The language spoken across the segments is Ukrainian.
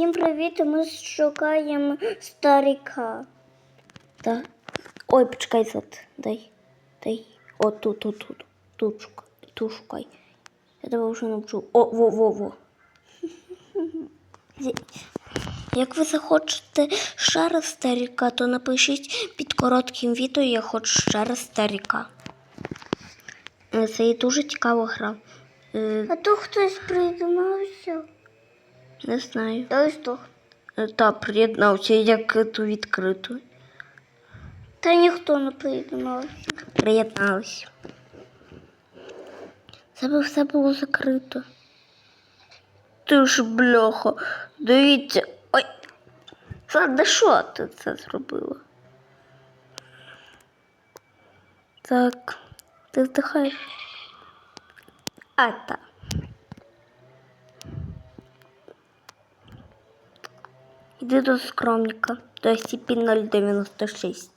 Всім привіт! Ми шукаємо старика. Так. Ой, почекай зад. Дай. Дай. О, тут, тут, тут. Тут шукай. Тут шукай. Я тебе вже навчу. О, во, во, во. Як ви захочете ще раз старіка, то напишіть під коротким відео, я хочу ще раз старіка. Це і дуже цікава гра. Е, А то хтось приєднався. Не знаю. Ось то. Е, Та, приєднався, як ту відкриту. Та ніхто не приєднався. Приєдналися. Це би все було закрито. Ти ж бляха. Дивіться. Ой. Сада, що ти це зробила? Так, ти вдихаєш. А, так. Іди до скромника, до SCP-096.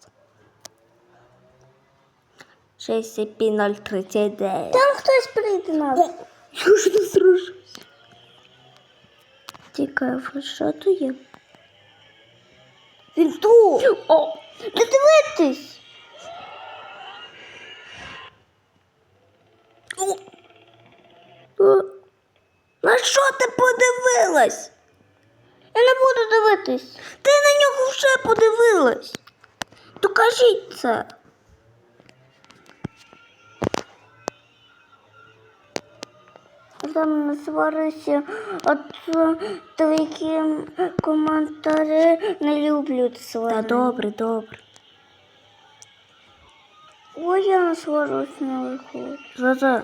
6039. Там хтось приєднався. Я ж не зрушусь. Цікаво, що то є? Він тут. О! Не дивитись. О! На що ти подивилась? Це. Там не сварися, то такі коментарі не люблять Та сварити. добре, добре. Ой, я не сварюсь не виходить. За-за.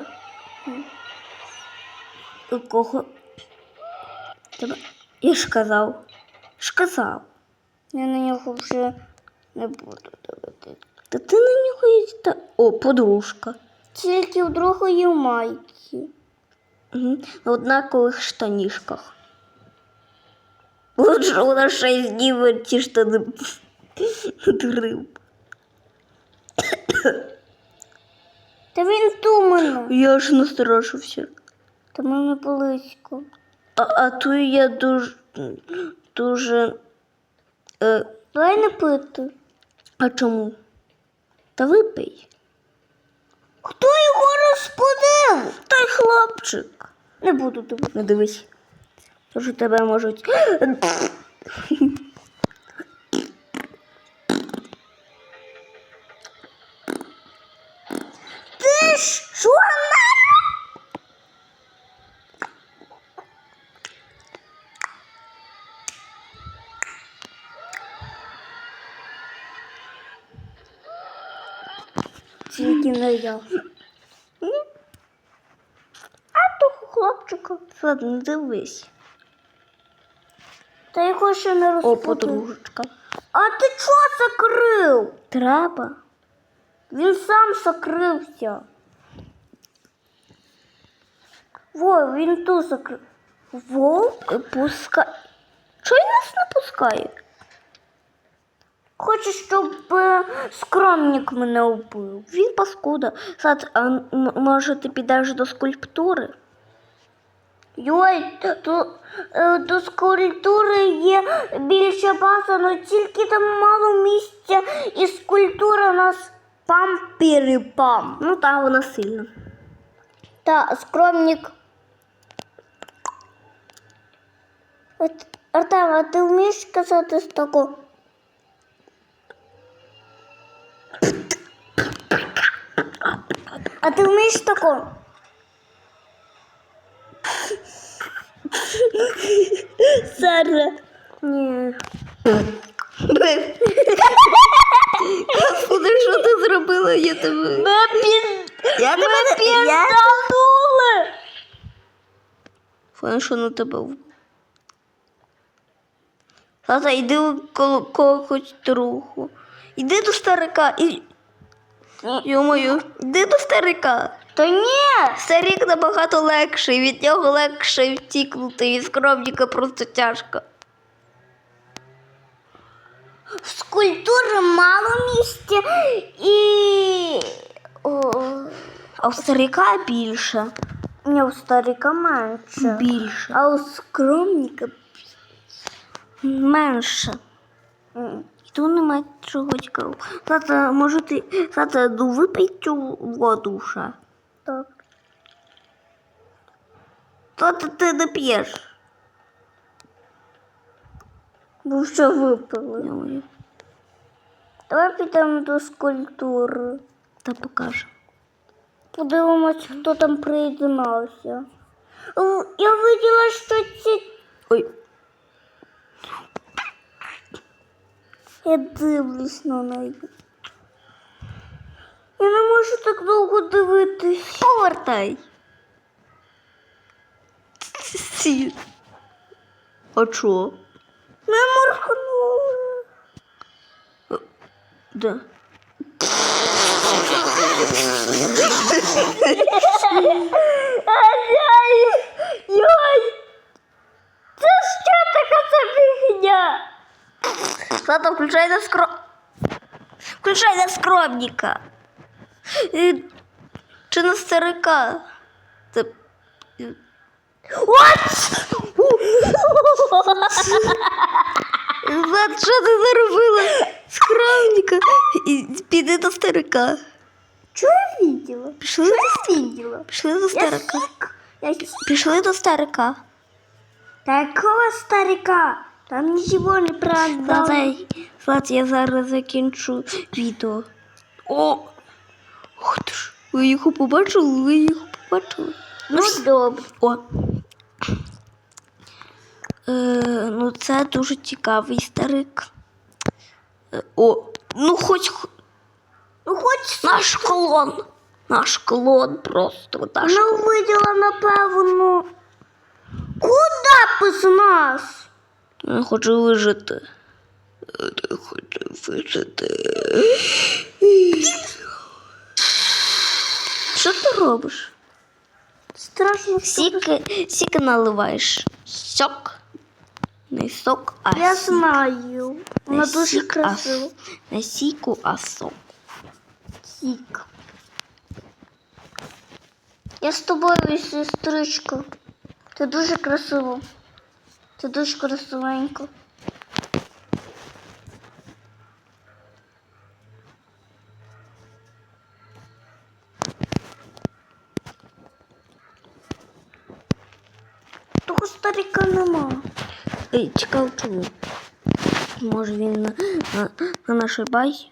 У Кого? Тебе? Я ж казав. Ж казав. Я на нього вже не буду дивитись. Та ти на нього та. О, подружка. Тільки в другої майці. Угу. На однакових штанішках. Лучше вона шесть днів ті штани дрив. Та він ту мене. Я ж настрашився. Та ми не близько. А, а то я дуже дуже. Е, Давай не пити. а чому? Та випий. Хто його розподив? Та й хлопчик. Не буду дивитися. Не дивись. Тож тебе можуть. Ти що? Тільки не я. А того хлопчика. Ладно, не дивись. Та його ще не О, подружечка. А ти чого закрив? Треба. Він сам закрився. Во, він тут закрив. Вовк? Пускай. Чого він нас не пускає? Хоче, щоб е, скромник мене вбив. Він паскуда. Сад, а може ти підеш до скульптури? Йой, то, е, до скульптури є більше база, але тільки там мало місця, і скульптура у нас пам-пірі-пам. Ну так, вона сильна. Та скромник. Артем, а ти вмієш казати з такого? А ти вмієш тако? Сара. Ні. Господи, що ти зробила? Я тебе. Я тебе не я... Фон, що на тебе? Тата, йди коло когось другу. Іди до старика. І... Йо-моє, йди до старика. Та ні! Старик набагато легший, від нього легше втікнути, від скромника просто тяжко. В скульптури мало місця і. О, А у старика більше. ні, у старика менше. Більше. А у скромника Менше. Тут немає чого цікавого. Тата, може ти тата, ну випий цю воду вже. Так. Тата, ти не п'єш. Бо що випили. Ой, Давай підемо до скульптури. Та покаже. Подивимось, хто там приєднався. Я виділа, що ці. Ой, Я дивлюсь на неї. Я не можу так довго дивитись. повертай. Сі. А чо? Не морхнула. Да. Ай-яй! Йой! Це що така за фігня? Тата, включай на скро... Включай на скромника. Е, Чи на старика? Це... What? Влад, що ти заробила? Скромника. І піди до старика. Чого я видела? Пішли до, я видела? пішли до Я старика. сік. Я сік. Пішли до старика. Такого старика. Там нічого не правда. Влад, Влад, я зараз закінчу відео. О! Ух ти ж. Ви його побачили? Ви його побачили? Ну, добре. О. Е, ну, це дуже цікавий старик. Е, о, ну хоч Ну, хоч наш клон. Наш клон просто наш. Ну, виділа, напевно. Куда без нас? Я хочу вижити. Я хочу вижити. Що ти робиш? Страшно. Сіки, сіки наливаєш. Сок. Не сок, а Я сік. знаю. Вона Не дуже сік, а красива. Не сіку, а сок. Сік. Я з тобою, сестричка. Ти дуже красива. Ти дуже красивенька. Того старика нема. Ей, цікаво чому. Може він на, на, на нашій базі?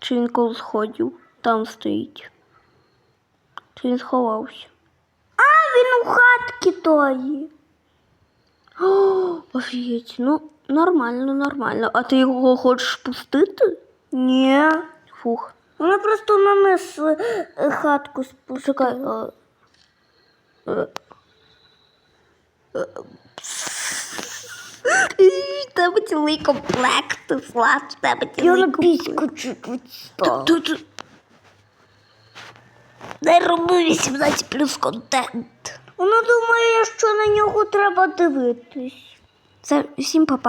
Чи він коло сходів? Там стоїть. Чи він сховався? А, він у хатки тої. О, офігеть, ну нормально, нормально. А ти його хочеш пустити? Ні. Фух. Вона просто на низ е, хатку Чекай. спускала. а, е, е, Тебе цілий комплект, Влад, в тебе Я на піську чуть-чуть. Не роби 18 плюс контент. Вона думає, що на нього треба дивитись. Це всім папа.